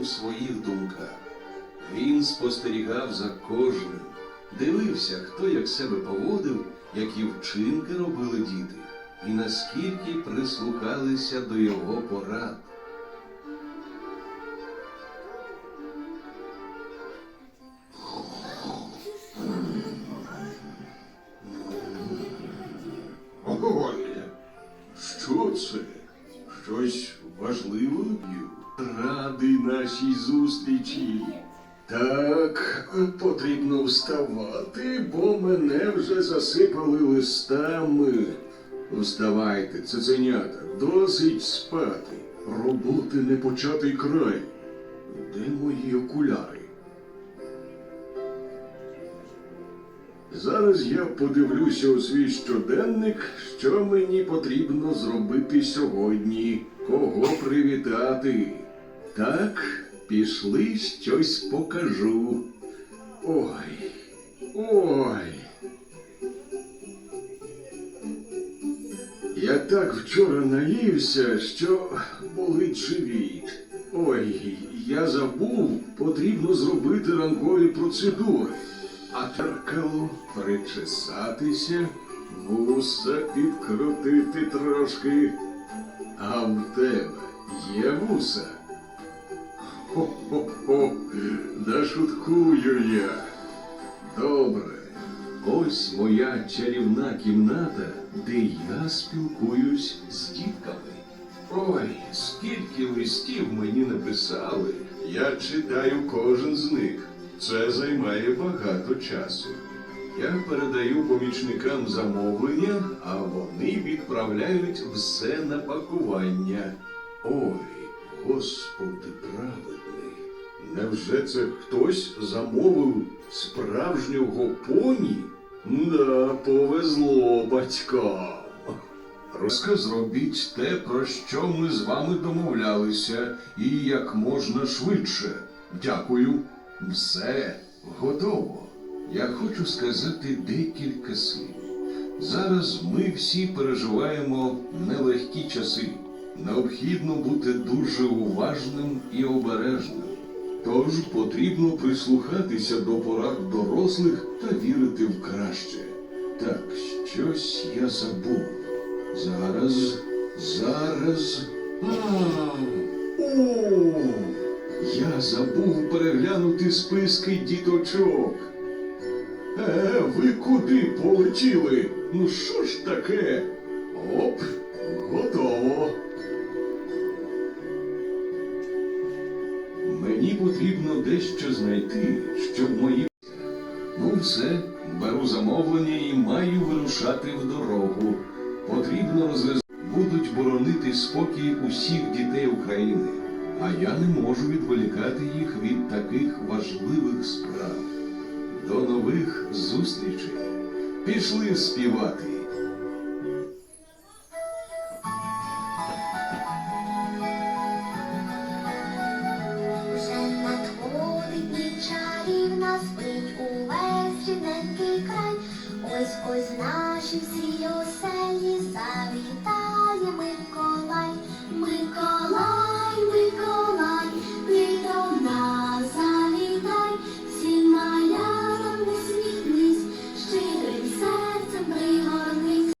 у своїх думках. Він спостерігав за кожним, дивився, хто як себе поводив, які вчинки робили діти, і наскільки прислухалися до його порад. Радий нашій зустрічі. Так, потрібно вставати, бо мене вже засипали листами. Вставайте, цуценята, досить спати. Роботи не початий край. Де мої окуляри? Зараз я подивлюся у свій щоденник, що мені потрібно зробити сьогодні, кого привітати. Так, пішли щось покажу. Ой, ой. Я так вчора наївся, що болить живіт. Ой, я забув, потрібно зробити ранкові процедури. А теркало причесатися, вуса підкрутити трошки. А в тебе є вуса? Хо-хо-хо, да шуткую я. Добре. Ось моя чарівна кімната, де я спілкуюсь з дітками. Ой, скільки листів мені написали. Я читаю кожен з них. Це займає багато часу. Я передаю помічникам замовлення, а вони відправляють все на пакування. Ой, Господи праведний, невже це хтось замовив справжнього поні? Да, повезло батькам. Розказ зробіть те, про що ми з вами домовлялися, і як можна швидше. Дякую. Все готово. Я хочу сказати декілька слів. Зараз ми всі переживаємо нелегкі часи. Необхідно бути дуже уважним і обережним. Тож потрібно прислухатися до порад дорослих та вірити в краще. Так, щось я забув. Зараз, зараз. А, о! Я забув переглянути списки діточок. Е, ви куди полетіли? Ну що ж таке? Оп, потрібно дещо знайти, щоб мої. Ну, все, беру замовлення і маю вирушати в дорогу. Потрібно розв'язати. Будуть боронити спокій усіх дітей України, а я не можу відволікати їх від таких важливих справ. До нових зустрічей. Пішли співати. Ось ось наші всі оселі